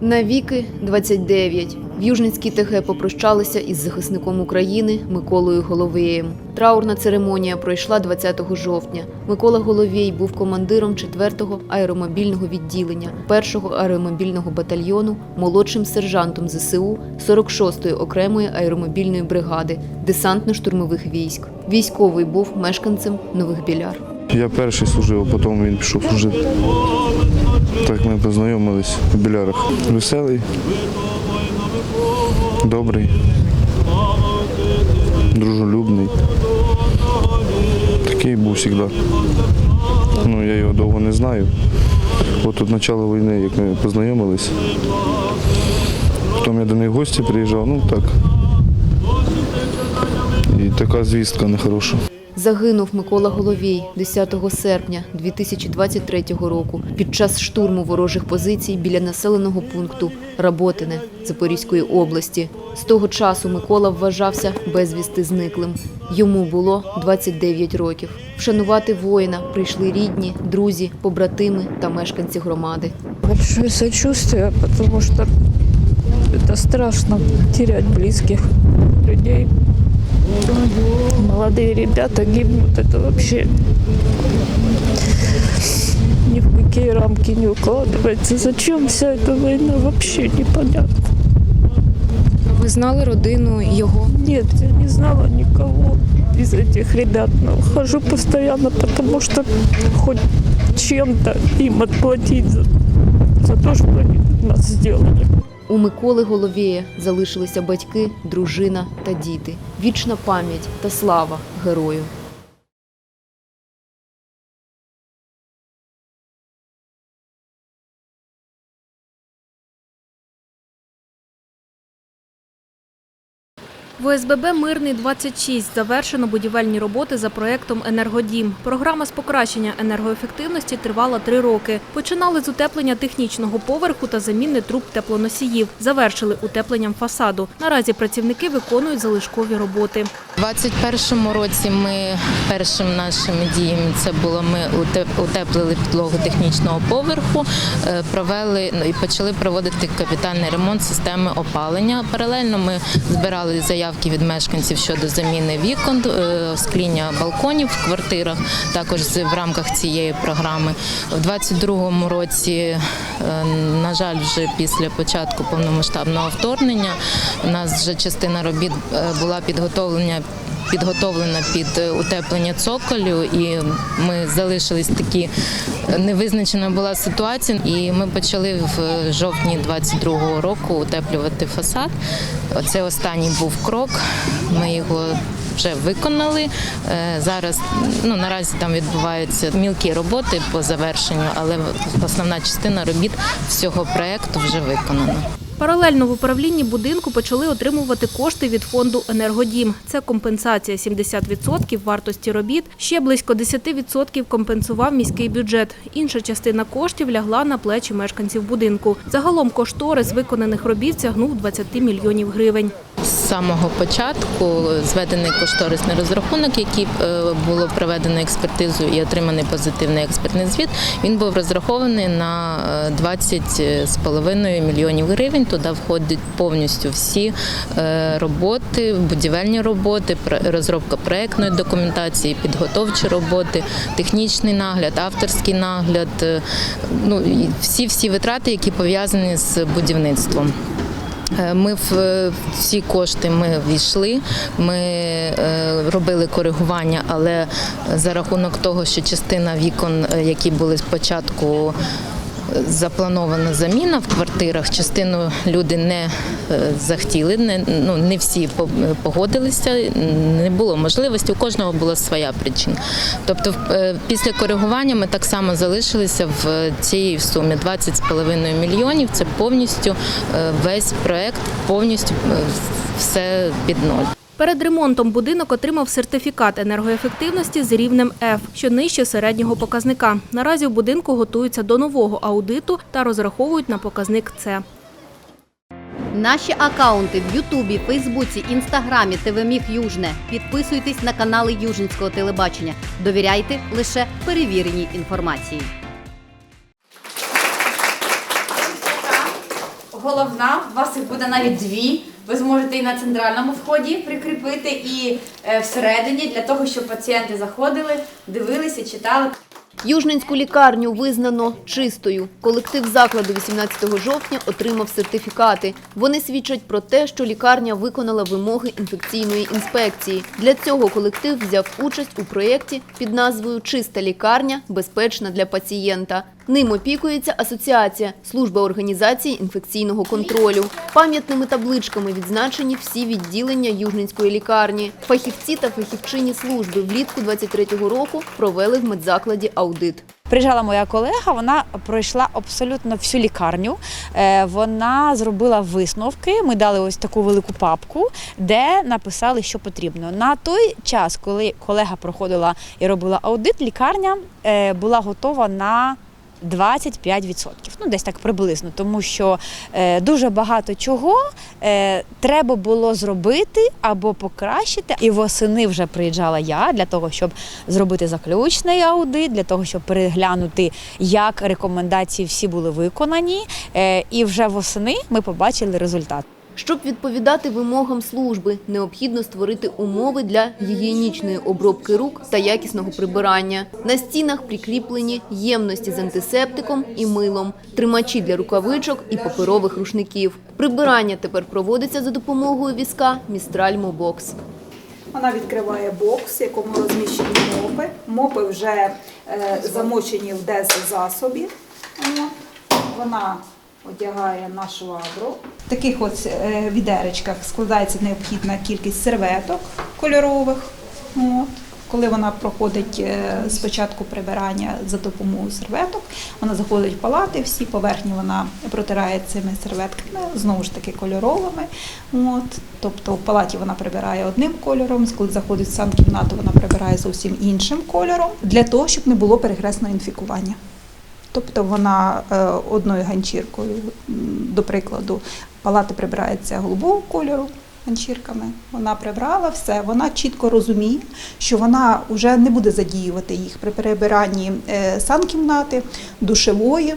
Навіки 29. В Южницькій ТГ попрощалися із захисником України Миколою Головєєм. Траурна церемонія пройшла 20 жовтня. Микола Головєй був командиром 4-го аеромобільного відділення 1-го аеромобільного батальйону, молодшим сержантом ЗСУ 46-ї окремої аеромобільної бригади десантно-штурмових військ. Військовий був мешканцем Нових Біляр. Я перший служив, а потім він пішов служити. Так ми познайомились в білярах. Веселий, добрий, дружелюбний. Такий був завжди. Ну, я його довго не знаю. От тут почало війни, як ми познайомились. Потім я до них в гості приїжджав, ну так. І така звістка нехороша. Загинув Микола Головій 10 серпня 2023 року під час штурму ворожих позицій біля населеного пункту Работине Запорізької області. З того часу Микола вважався безвісти зниклим. Йому було 29 років. Вшанувати воїна прийшли рідні, друзі, побратими та мешканці громади. Большое сочувствие, потому что это страшно терять близких людей Молодые ребята гибнут, это вообще ни в какие рамки не укладывается. Зачем вся эта война, вообще непонятно. Ви знали родину його? Нет, я не знала никого из этих ребят, но хожу постоянно, потому что хоть чем-то им отплатить за, за то, что они нас сделали. У Миколи Головєя залишилися батьки, дружина та діти. Вічна пам'ять та слава герою. В ОСББ Мирний 26 завершено будівельні роботи за проектом Енергодім. Програма з покращення енергоефективності тривала три роки. Починали з утеплення технічного поверху та заміни труб теплоносіїв. Завершили утепленням фасаду. Наразі працівники виконують залишкові роботи. У 2021 році ми першими нашими діями це було ми утеп- утеплили підлогу технічного поверху, е, провели ну, і почали проводити капітальний ремонт системи опалення. Паралельно ми збирали заявки від мешканців щодо заміни вікон, е, скління балконів в квартирах. Також в рамках цієї програми. У 2022 році, е, на жаль, вже після початку повномасштабного вторгнення у нас вже частина робіт е, була підготовлена підготовлена під е, утеплення цоколю, і ми залишились такі е, невизначена була ситуація. І ми почали в е, жовтні 22-го року утеплювати фасад. Оце останній був крок. Ми його вже виконали. Зараз ну наразі там відбуваються мілкі роботи по завершенню, але основна частина робіт всього проекту вже виконана. Паралельно в управлінні будинку почали отримувати кошти від фонду Енергодім. Це компенсація 70% вартості робіт. Ще близько 10% компенсував міський бюджет. Інша частина коштів лягла на плечі мешканців будинку. Загалом кошторис виконаних робіт сягнув 20 мільйонів гривень. З самого початку зведений кошторисний розрахунок, який е, було проведено експертизу і отриманий позитивний експертний звіт. Він був розрахований на е, 20,5 мільйонів гривень. Туди входять повністю всі е, роботи, будівельні роботи, розробка проектної документації, підготовчі роботи, технічний нагляд, авторський нагляд. е, Ну всі всі витрати, які пов'язані з будівництвом. Е, Ми в ці кошти ми війшли, ми робили коригування, але за рахунок того, що частина вікон, які були спочатку запланована заміна в квартирах, частину люди не е, захотіли, не, ну, не всі по- погодилися, не було можливості, у кожного була своя причина. Тобто е, після коригування ми так само залишилися в цій сумі 20,5 мільйонів. Це повністю е, весь проект, повністю е, все під ноль. Перед ремонтом будинок отримав сертифікат енергоефективності з рівнем F, що нижче середнього показника. Наразі в будинку готуються до нового аудиту та розраховують на показник С. Наші акаунти в Ютубі, Фейсбуці, Інстаграмі, ТВ Южне. Підписуйтесь на канали Южницького телебачення. Довіряйте лише перевіреній інформації. Головна, у вас їх буде навіть дві. Ви зможете і на центральному вході прикріпити, і е, всередині, для того, щоб пацієнти заходили, дивилися, читали. Южненську лікарню визнано чистою. Колектив закладу 18 жовтня отримав сертифікати. Вони свідчать про те, що лікарня виконала вимоги інфекційної інспекції. Для цього колектив взяв участь у проєкті під назвою Чиста лікарня безпечна для пацієнта. Ним опікується асоціація служба організації інфекційного контролю. Пам'ятними табличками відзначені всі відділення Южненської лікарні. Фахівці та фахівчині служби влітку 23-го року провели в медзакладі аудит. Приїжджала моя колега, вона пройшла абсолютно всю лікарню. Е, Вона зробила висновки. Ми дали ось таку велику папку, де написали, що потрібно. На той час, коли колега проходила і робила аудит, лікарня е, була готова на 25%. Ну, десь так приблизно, тому що е, дуже багато чого е, треба було зробити або покращити. І восени вже приїжджала я для того, щоб зробити заключний аудит, для того, щоб переглянути, як рекомендації всі були виконані. Е, і вже восени ми побачили результат. Щоб відповідати вимогам служби, необхідно створити умови для гігієнічної обробки рук та якісного прибирання. На стінах прикріплені ємності з антисептиком і милом, тримачі для рукавичок і паперових рушників. Прибирання тепер проводиться за допомогою візка Містраль Мобокс. Вона відкриває бокс, в якому розміщені мопи. Мопи вже е, замочені в деззасобі. Вона одягає на швабру. В таких от е, відеречках складається необхідна кількість серветок кольорових. От. Коли вона проходить е, спочатку прибирання за допомогою серветок, вона заходить в палати, всі поверхні вона протирає цими серветками, знову ж таки кольоровими. От. Тобто в палаті вона прибирає одним кольором, коли заходить в санкімнату, вона прибирає зовсім іншим кольором, для того, щоб не було перехресного інфікування. Тобто вона е, одною ганчіркою, до прикладу, палати прибирається голубого кольору ганчірками. Вона прибрала все, вона чітко розуміє, що вона вже не буде задіювати їх при прибиранні е, санкімнати, душевої.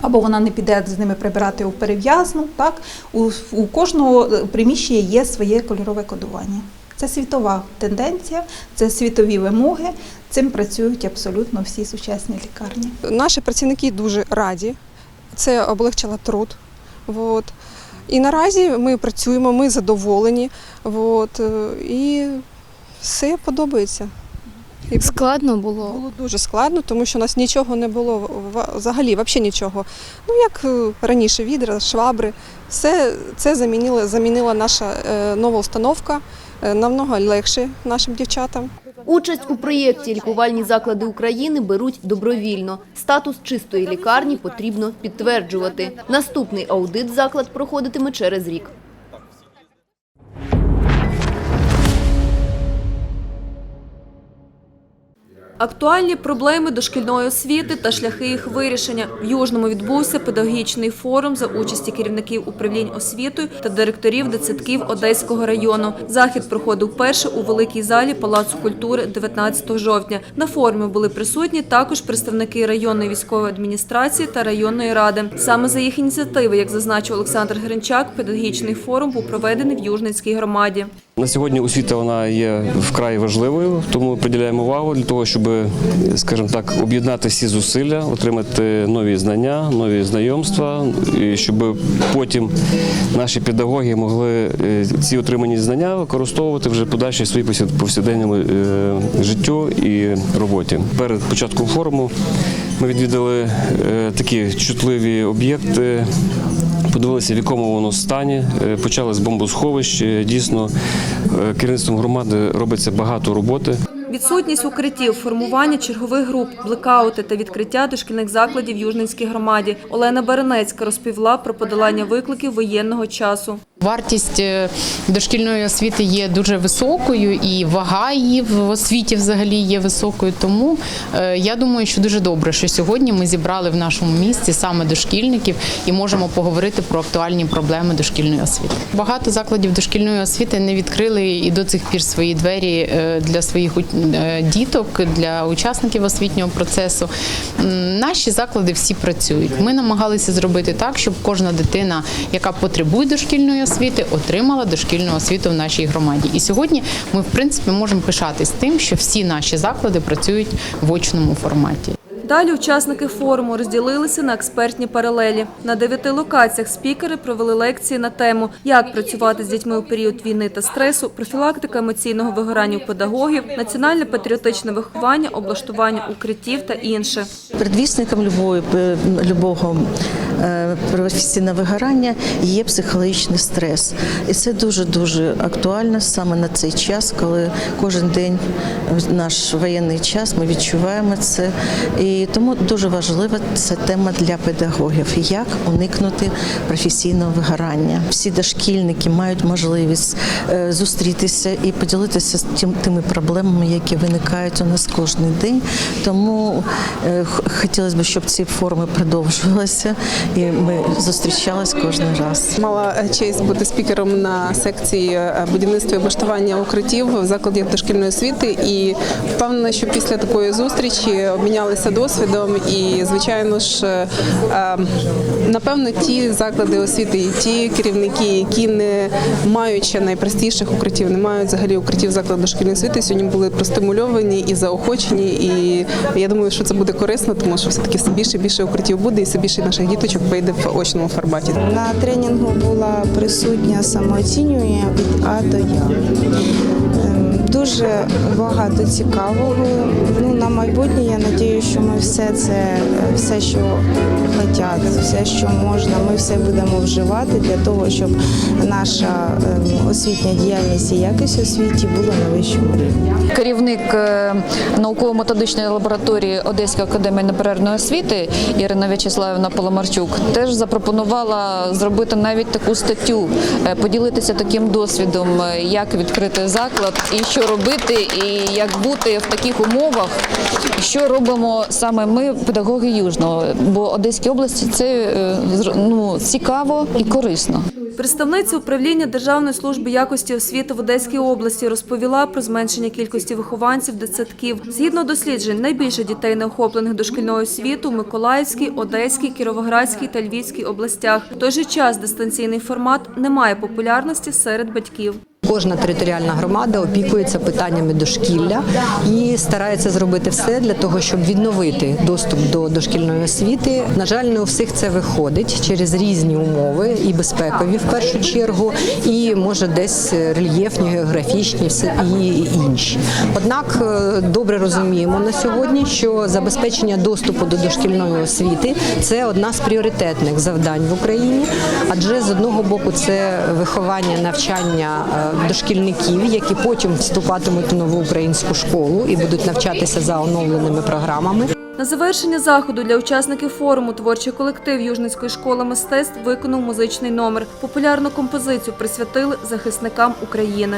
Або вона не піде з ними прибирати у перев'язну. Так у, у кожного е, приміщення є своє кольорове кодування. Це світова тенденція, це світові вимоги. Цим працюють абсолютно всі сучасні лікарні. Наші працівники дуже раді. Це облегчило труд. От. І наразі ми працюємо, ми задоволені. Вот. е, І все подобається. І Складно було. було дуже складно, тому що у нас нічого не було взагалі, взагалі нічого. Ну, як е, раніше, відра, швабри. Все це замінила, замінила наша е, нова установка. е, Намного легше нашим дівчатам. Участь у проєкті лікувальні заклади України беруть добровільно. Статус чистої лікарні потрібно підтверджувати. Наступний аудит заклад проходитиме через рік. Актуальні проблеми дошкільної освіти та шляхи їх вирішення. В Южному відбувся педагогічний форум за участі керівників управлінь освітою та директорів дитсадків Одеського району. Захід проходив вперше у великій залі Палацу культури 19 жовтня. На форумі були присутні також представники районної військової адміністрації та районної ради. Саме за їх ініціативи, як зазначив Олександр Гринчак, педагогічний форум був проведений в Южницькій громаді. На сьогодні освіта вона є вкрай важливою, тому приділяємо увагу для того, щоб, скажімо так, об'єднати всі зусилля, отримати нові знання, нові знайомства, і щоб потім наші педагоги могли е, ці отримані знання використовувати вже в подальшій своїй повсякденному е, життю і роботі. Перед початком форуму ми відвідали е, такі чутливі об'єкти. Подивилися, в якому воно стані. Е, Почали з бомбосховищ. Е, Дійсно, е, керівництвом громади робиться багато роботи. Відсутність укриттів, формування чергових груп, блекаути та відкриття дошкільних закладів в Южненській громаді. Олена Беренецька розповіла про подолання викликів воєнного часу. Вартість е, дошкільної освіти є дуже високою, і вага її в освіті взагалі є високою. Тому е, я думаю, що дуже добре, що сьогодні ми зібрали в нашому місті саме дошкільників і можемо поговорити про актуальні проблеми дошкільної освіти. Багато закладів дошкільної освіти не відкрили і до цих пір свої двері е, для своїх діток, для учасників освітнього процесу. Наші заклади всі працюють. Ми намагалися зробити так, щоб кожна дитина, яка потребує дошкільної освіти, отримала дошкільну освіту в нашій громаді. І сьогодні ми, в принципі, можемо пишатись тим, що всі наші заклади працюють в очному форматі. Далі учасники форуму розділилися на експертні паралелі. На дев'яти локаціях спікери провели лекції на тему, як працювати з дітьми у період війни та стресу, профілактика емоційного вигорання у педагогів, національне патріотичне виховання, облаштування укриттів та інше. Предвісником е, любого е, професійного вигорання є психологічний стрес. І це дуже-дуже актуально саме на цей час, коли кожен день наш воєнний час ми відчуваємо це. І тому дуже важлива ця тема для педагогів. Як уникнути професійного вигорання. Всі дошкільники мають можливість е, зустрітися і поділитися тими проблемами, які виникають у нас кожен день. Тому е, хотілося б, щоб ці форми продовжувалися і ми зустрічалися кожен раз. Мала честь бути спікером на секції е, будівництва і облаштування укриттів в закладах дошкільної освіти і впевнена, що після такої зустрічі обмінялися досвідом. І звичайно ж, е, е, напевно, ті заклади освіти і ті керівники, які не мають ще найпростіших укриттів, не мають взагалі укриттів закладу дошкільної освіти, сьогодні були простимульовані і заохочені. І я думаю, що це буде корисно, тому що все таки все більше і більше укриттів буде, і все більше наших діточок вийде в очному форматі. На тренінгу була присутня самооцінювання від А до Я. Дуже багато цікавого. Ну, на майбутнє я сподіваюся, що ми все це, все, що хочуть, все, що можна, ми все будемо вживати для того, щоб наша ем, освітня діяльність і якість освіті була на вищому рівні. Керівник е, науково-методичної лабораторії Одеської академії неперервної освіти Ірина В'ячеславівна Поломарчук теж запропонувала зробити навіть таку статтю, е, поділитися таким досвідом, е, як відкрити заклад і що робити, і як бути в таких умовах, що робимо саме ми, педагоги Южного. Бо Одеській області це е, ну, цікаво і корисно. Представниця управління Державної служби якості освіти в Одеській області розповіла про зменшення кількості вихованців дитсадків. Згідно досліджень, найбільше дітей не охоплених дошкільною освіту в Миколаївській, Одеській, Кіровоградській та Львівській областях. В той же час дистанційний формат не має популярності серед батьків. Кожна територіальна громада опікується питаннями дошкілля і старається зробити все для того, щоб відновити доступ до дошкільної освіти. На жаль, не у всіх це виходить через різні умови, і безпекові в першу чергу, і може десь рельєфні, географічні і інші. Однак е, добре розуміємо на сьогодні, що забезпечення доступу до дошкільної освіти це одна з пріоритетних завдань в Україні, адже з одного боку це виховання навчання е, дошкільників, які потім вступатимуть в нову українську школу і будуть навчатися за оновленими програмами. На завершення заходу для учасників форуму творчий колектив Южницької школи мистецтв виконав музичний номер. Популярну композицію присвятили захисникам України.